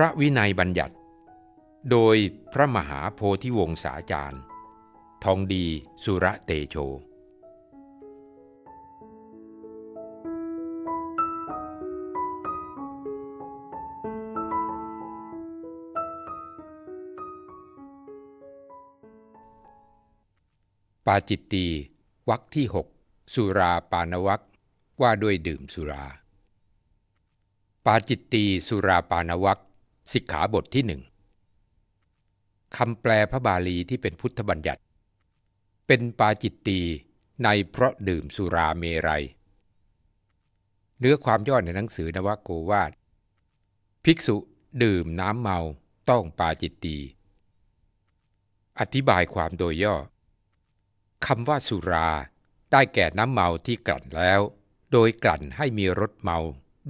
พระวินัยบัญญัติ โดยพระมหาโพธิวงศาจารย์ ทองดีสุระเตโชปาจิตตีวักที่หกสุราปานวักว่าด้วยดื่มสุรา ปาจิตตีสุราปานวัก สิกขาบทที่หนึ่งคำแปลพระบาลีที่เป็นพุทธบัญญัติ เป็นปาจิตตีในเพราะดื่มสุราเมรัย เนื้อความย่อในหนังสือนวโกวาท ภิกษุดื่มน้ำเมาต้องปาจิตตีอธิบายความโดยย่อคำว่าสุราได้แก่น้ำเมาที่กลั่นแล้ว โดยกลั่นให้มีรสเมา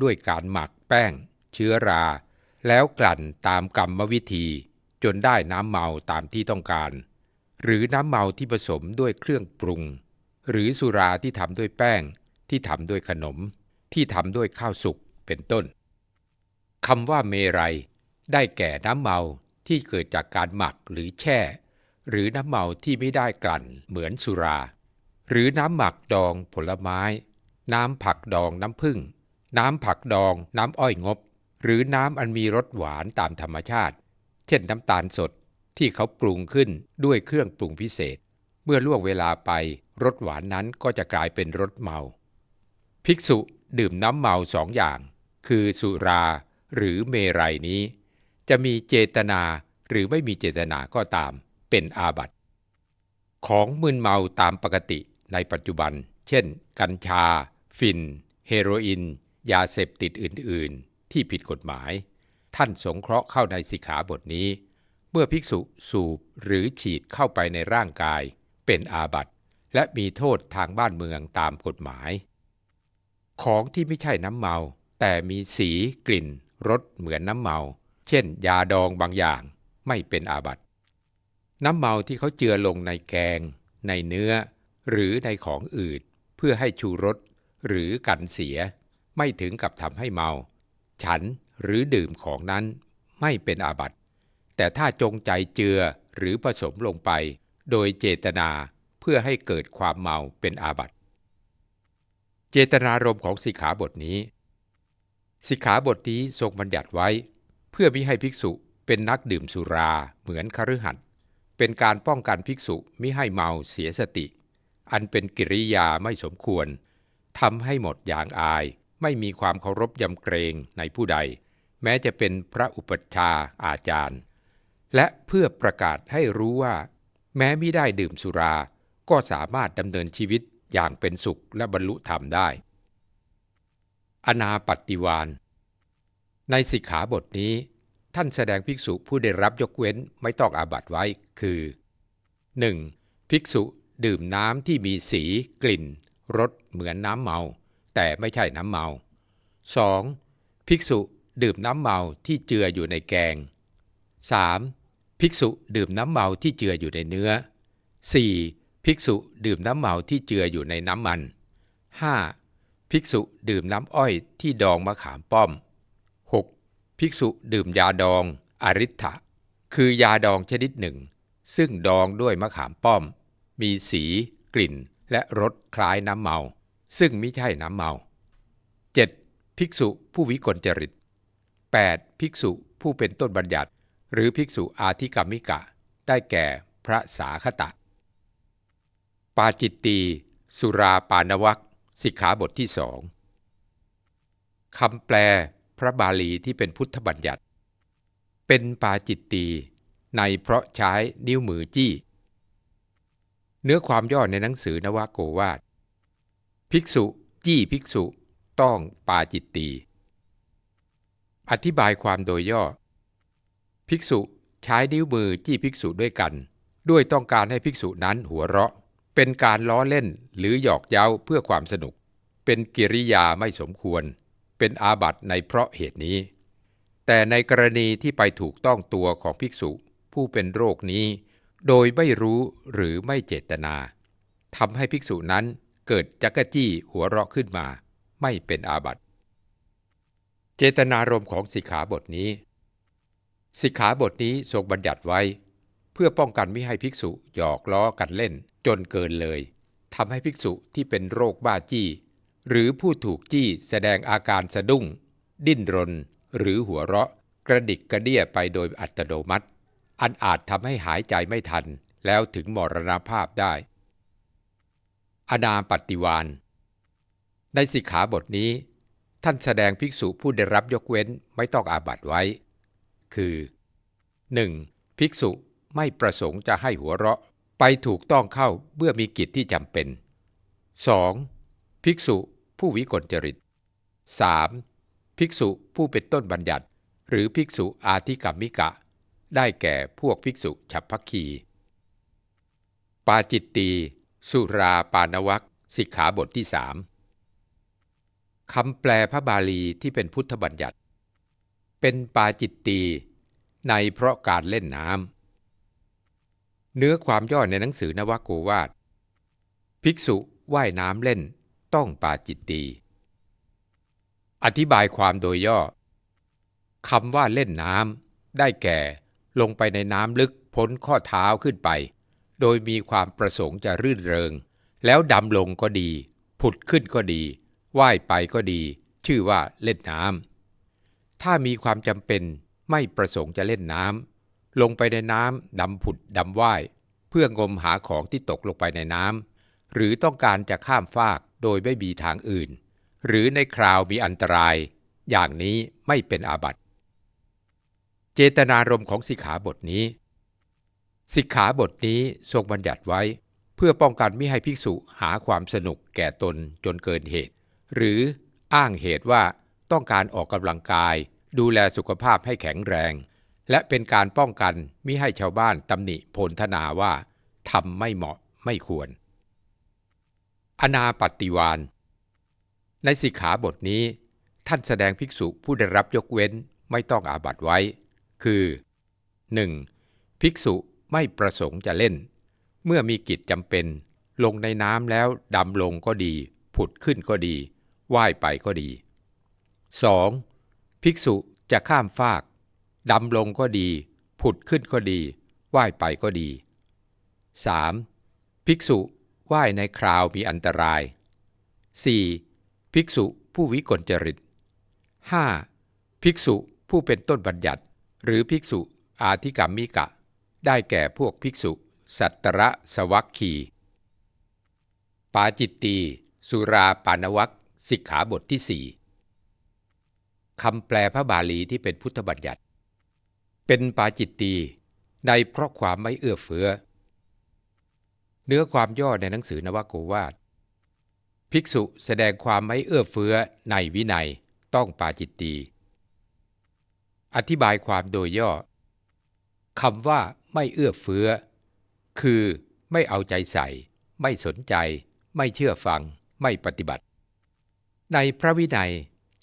ด้วยการหมักแป้ง เชื้อรา แล้วกลั่นตามกรรมวิธีจนได้น้ำเมาตามที่ต้องการ หรือน้ำเมาที่ผสมด้วยเครื่องปรุง หรือสุราที่ทำด้วยแป้ง ที่ทำด้วยขนม ที่ทำด้วยข้าวสุกเป็นต้นคำว่าเมรัย ได้แก่น้ำเมาที่เกิดจากการหมักหรือแช่ หรือน้ำเมาที่ไม่ได้กลั่นเหมือนสุรา หรือน้ำหมักดองผลไม้ น้ำผักดองน้ำผึ้งน้ำผักดองน้ำอ้อยงบ หรือน้ำอันมีรสหวานตามธรรมชาติ เช่นน้ำตาลสดที่เขาปรุงขึ้นด้วยเครื่องปรุงพิเศษ เมื่อล่วงเวลาไปรสหวานนั้นก็จะกลายเป็นรสเมา ภิกษุดื่มน้ำเมาสองอย่าง คือสุราหรือเมรัยนี้ จะมีเจตนาหรือไม่มีเจตนาก็ตาม เป็นอาบัติ ของมึนเมาตามปกติในปัจจุบัน เช่น กัญชา ฟิน เฮโรอีน ยาเสพติดอื่นๆ ที่ผิดกฎหมาย ท่านสงเคราะห์เข้าในสิกขาบทนี้ เมื่อภิกษุสูบหรือฉีดเข้าไปในร่างกาย เป็นอาบัติและมีโทษทางบ้านเมืองตามกฎหมาย ของที่ไม่ใช่น้ำเมา แต่มีสีกลิ่นรสเหมือนน้ำเมา เช่น ยาดองบางอย่างไม่เป็นอาบัติน้ำเมาที่เขาเจือลงในแกง ในเนื้อ หรือในของอื่น เพื่อให้ชูรสหรือกันเสีย ไม่ถึงกับทำให้เมา ฉันหรือดื่มของนั้นไม่เป็นอาบัติ แต่ถ้าจงใจเจือหรือผสมลงไป โดยเจตนาเพื่อให้เกิดความเมาเป็นอาบัติ เจตนารมณ์ของสิกขาบทนี้สิกขาบทนี้ทรงบัญญัติไว้ เพื่อมิให้ภิกษุเป็นนักดื่มสุราเหมือนคฤหัสถ์เป็นการป้องกันภิกษุมิให้เมาเสียสติ อันเป็นกิริยาไม่สมควรทำให้หมดอย่างอาย ไม่มีความเคารพยำเกรงในผู้ใด แม้จะเป็นพระอุปัชฌาย์อาจารย์ และเพื่อประกาศให้รู้ว่า แม้ไม่ได้ดื่มสุรา ก็สามารถดำเนินชีวิตอย่างเป็นสุขและบรรลุธรรมได้ อนาปฏิวานในสิกขาบทนี้ ท่านแสดงภิกษุผู้ได้รับยกเว้นไม่ต้องอาบัตไว้คือ 1. ภิกษุดื่มน้ำที่มีสีกลิ่นรสเหมือนน้ำเมา แต่ไม่ใช่น้ำเมา 2. ภิกษุดื่มน้ำเมาที่เจืออยู่ในแกง 3. ภิกษุดื่มน้ำเมาที่เจืออยู่ในเนื้อ 4. ภิกษุดื่มน้ำเมาที่เจืออยู่ในน้ำมัน 5. ภิกษุดื่มน้ำอ้อยที่ดองมะขามป้อม 6. ภิกษุดื่มยาดองอริ t ะคือยาดองชนิดหนึ่ง ซึ่งดองด้วยมะขามป้อม มีสี กลิ่น และรสคล้ายน้ำเมา ซึ่งไม่ใช่น้ำเมา 7. ภิกษุผู้วิกลจริต 8. ภิกษุผู้เป็นต้นบัญญัติ หรือภิกษุอาธิกรรมิกะ ได้แก่พระสาคตะ ปาจิตตีสุราปานวักสิกขาบทที่สองคำแปลพระบาลีที่เป็นพุทธบัญญัติ เป็นปาจิตตีในเพราะใช้นิ้วมือจี้ เนื้อความย่อในหนังสือนวโกวาท ภิกษุจี้ภิกษุต้องปาจิตตี อธิบายความโดยย่อ ภิกษุใช้นิ้วมือจี้ภิกษุด้วยกัน ด้วยต้องการให้ภิกษุนั้นหัวเราะ เป็นการล้อเล่นหรือหยอกเย้าเพื่อความสนุก เป็นกิริยาไม่สมควร เป็นอาบัติในเพราะเหตุนี้ แต่ในกรณีที่ไปถูกต้องตัวของภิกษุผู้เป็นโรคนี้ โดยไม่รู้หรือไม่เจตนาทำให้ภิกษุนั้น เกิดจักจี้หัวเราะขึ้นมา ไม่เป็นอาบัติ เจตนารมณ์ของสิกขาบทนี้ สิกขาบทนี้ทรงบัญญัติไว้ เพื่อป้องกันไม่ให้ภิกษุหยอกล้อกันเล่นจนเกินเลยทำให้ภิกษุที่เป็นโรคบ้าจี้ หรือผู้ถูกจี้แสดงอาการสะดุ้ง ดิ้นรน หรือหัวเราะ กระดิกกระเดี้ยไปโดยอัตโนมัติ อันอาจทำให้หายใจไม่ทัน แล้วถึงมรณภาพได้ อนาปฏิวานในสิกขาบทนี้ ท่านแสดงภิกษุผู้ได้รับยกเว้นไม่ต้องอาบัตไว้ คือ 1. ภิกษุไม่ประสงค์จะให้หัวเราะไปถูกต้องเข้าเมื่อมีกิจที่จำเป็น 2. ภิกษุผู้วิกลจริต 3. ภิกษุผู้เป็นต้นบัญญัติ หรือภิกษุอาธิกรรมิกะ ได้แก่พวกภิกษุฉับพักคี ปาจิตตี สุราปานวักสิกขาบทที่สามคำแปลพระบาลีที่เป็นพุทธบัญญัติ เป็นปาจิตตีในเพราะการเล่นน้ำเนื้อความย่อในหนังสือนวโกวาท ภิกษุว่ายน้ำเล่นต้องปาจิตตีอธิบายความโดยย่อคำว่าเล่นน้ำได้แก่ลงไปในน้ำลึกพ้นข้อเท้าขึ้นไป โดยมีความประสงค์จะรื่นเริง แล้วดำลงก็ดี ผุดขึ้นก็ดี ว่ายไปก็ดี ชื่อว่าเล่นน้ำถ้ามีความจำเป็นไม่ประสงค์จะเล่นน้ำลงไปในน้ำดำผุดดำว่าย เพื่องมหาของที่ตกลงไปในน้ำหรือต้องการจะข้ามฟากโดยไม่มีทางอื่น หรือในคราวมีอันตราย อย่างนี้ไม่เป็นอาบัติ เจตนารมณ์ของสิกขาบทนี้ สิกขาบทนี้ทรงบัญญัติไว้ เพื่อป้องกันไม่ให้ภิกษุหาความสนุกแก่ตนจนเกินเหตุ หรืออ้างเหตุว่าต้องการออกกำลังกาย ดูแลสุขภาพให้แข็งแรง และเป็นการป้องกันมิให้ชาวบ้านตำหนิโพลธนาว่าทำไม่เหมาะไม่ควร อนาปฏิวานในสิกขาบทนี้ ท่านแสดงภิกษุผู้ได้รับยกเว้นไม่ต้องอาบัตไว้ คือ 1. ภิกษุ ไม่ประสงค์จะเล่น เมื่อมีกิจจำเป็น ลงในน้ำแล้วดำลงก็ดี ผุดขึ้นก็ดี ว่ายไปก็ดี 2. ภิกษุจะข้ามฟาก ดำลงก็ดี ผุดขึ้นก็ดี ว่ายไปก็ดี 3. ภิกษุว่ายในคราวมีอันตราย 4. ภิกษุผู้วิกลจริต 5. ภิกษุผู้เป็นต้นบัญญัติ หรือภิกษุอาธิกรรมิกะ ได้แก่พวกภิกษุ สัตตระสวัคคี ปาจิตตี สุราปานวัคสิกขาบทที่สี่คำแปลพระบาลีที่เป็นพุทธบัญญัติ เป็นปาจิตตีในเพราะความไม่เอื้อเฟื้อ เนื้อความย่อในหนังสือนวโกวาท ภิกษุแสดงความไม่เอื้อเฟื้อในวินัยต้องปาจิตตี อธิบายความโดยย่อคำว่า ไม่เอื้อเฟื้อ คือไม่เอาใจใส่ ไม่สนใจ ไม่เชื่อฟัง ไม่ปฏิบัติ ในพระวินัย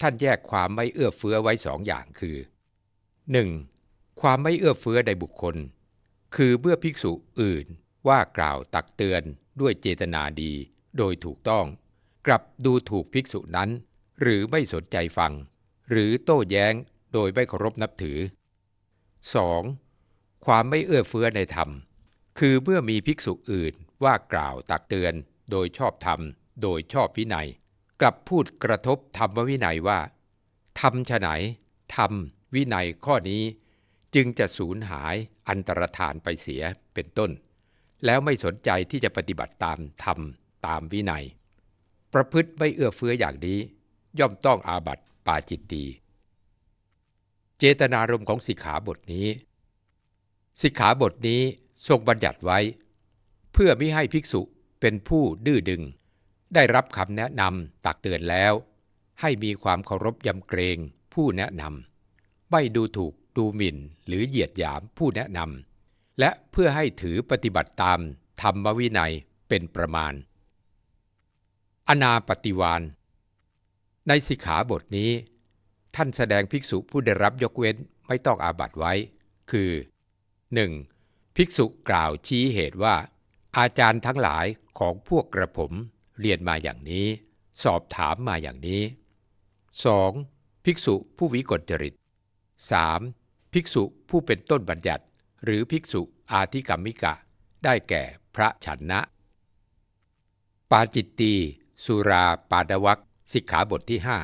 ท่านแยกความไม่เอื้อเฟื้อไว้สองอย่างคือ 1. ความไม่เอื้อเฟื้อในบุคคล คือเมื่อภิกษุอื่นว่ากล่าวตักเตือนด้วยเจตนาดีโดยถูกต้อง กลับดูถูกภิกษุนั้น หรือไม่สนใจฟัง หรือโต้แย้งโดยไม่เคารพนับถือ 2. ความไม่เอื้อเฟื้อในธรรม คือเมื่อมีภิกษุอื่นว่ากล่าวตักเตือนโดยชอบธรรม โดยชอบวินัย กลับพูดกระทบธรรมวินัยว่าทำฉไหนทำวินัยข้อนี้ จึงจะสูญหายอันตรธานไปเสียเป็นต้น แล้วไม่สนใจที่จะปฏิบัติตามธรรมตามวินัย ประพฤติไม่เอื้อเฟื้ออย่างนี้ ย่อมต้องอาบัติปาจิตตีเจตนารมณ์ของสิกขาบทนี้ สิกขาบทนี้ทรงบัญญัติไว้ เพื่อไม่ให้ภิกษุเป็นผู้ดื้อดึง ได้รับคำแนะนำตักเตือนแล้ว ให้มีความเคารพยำเกรงผู้แนะนำไม่ดูถูกดูหมิ่นหรือเหยียดหยามผู้แนะนำและเพื่อให้ถือปฏิบัติตามธรรมวินัยเป็นประมาณ อนาปฏิวานในสิกขาบทนี้ ท่านแสดงภิกษุผู้ได้รับยกเว้นไม่ต้องอาบัตไว้ คือ 1. ภิกษุกล่าวชี้เหตุว่า อาจารย์ทั้งหลายของพวกกระผมเรียนมาอย่างนี้ สอบถามมาอย่างนี้ 2. ภิกษุผู้วิกลจริต 3. ภิภิกษุผู้เป็นต้นบัญญัติ หรือภิกษุอาธิกรรมิกะ ได้แก่พระฉันนะ ปาจิตตีสุราปาดวักสิกขาบทที่ห้า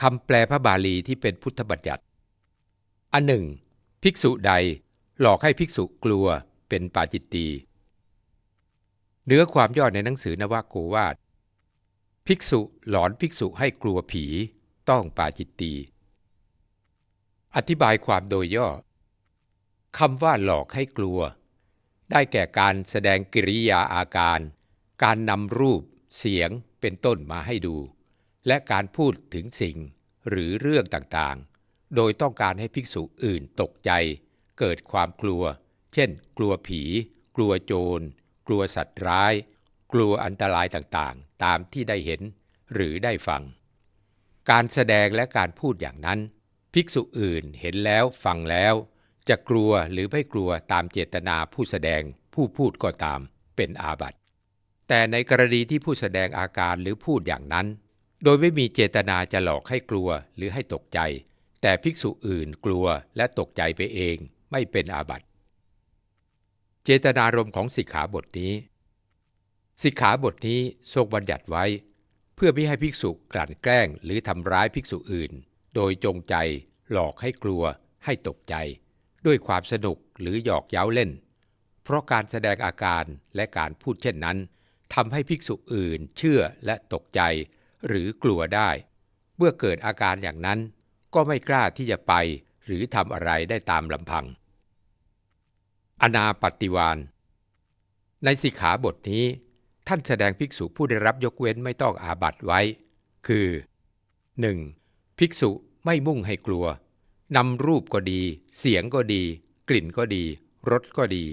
คำแปลพระบาลีที่เป็นพุทธบัญญัติ อันหนึ่ง ภิกษุใดหลอกให้ภิกษุกลัวเป็นปาจิตตีเนื้อความย่อในหนังสือนวโกวาทภิกษุหลอนภิกษุให้กลัวผีต้องปาจิตตีอธิบายความโดยย่อคำว่าหลอกให้กลัว ได้แก่การแสดงกิริยาอาการ การนำรูป เสียงเป็นต้นมาให้ดู และการพูดถึงสิ่งหรือเรื่องต่าง โดยต้องการให้ภิกษุอื่นตกใจ เกิดความกลัว เช่น กลัวผี กลัวโจร กลัวสัตว์ร้าย กลัวอันตรายต่างๆ ตามที่ได้เห็นหรือได้ฟัง การแสดงและการพูดอย่างนั้น ภิกษุอื่นเห็นแล้วฟังแล้ว จะกลัวหรือไม่กลัวตามเจตนาผู้แสดงผู้พูดก็ตามเป็นอาบัติ แต่ในกรณีที่ผู้แสดงอาการหรือพูดอย่างนั้น โดยไม่มีเจตนาจะหลอกให้กลัวหรือให้ตกใจ แต่ภิกษุอื่นกลัวและตกใจไปเองไม่เป็นอาบัติ เจตนารมณ์ของสิกขาบทนี้ สิกขาบทนี้ทรงบัญญัติไว้ เพื่อไม่ให้ภิกษุกลั่นแกล้งหรือทำร้ายภิกษุอื่น โดยจงใจหลอกให้กลัว ให้ตกใจ ด้วยความสนุกหรือหยอกเย้าเล่น เพราะการแสดงอาการและการพูดเช่นนั้นทำให้ภิกษุอื่นเชื่อและตกใจ หรือกลัวได้ เมื่อเกิดอาการอย่างนั้น ก็ไม่กล้าที่จะไปหรือทำอะไรได้ตามลำพัง อนาปฏิวานในสิกขาบทนี้ ท่านแสดงภิกษุผู้ได้รับยกเว้นไม่ต้องอาบัตไว้ คือ 1. ภิกษุไม่มุ่งให้กลัว นำรูปก็ดี เสียงก็ดี กลิ่นก็ดี รสก็ดี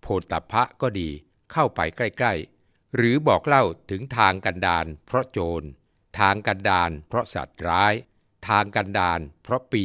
โผฏฐัพพะก็ดี เข้าไปใกล้ ๆ หรือบอกเล่าถึงทางกันดานเพราะโจร ทางกันดานเพราะสัตว์ร้าย ทางกันดานเพราะปี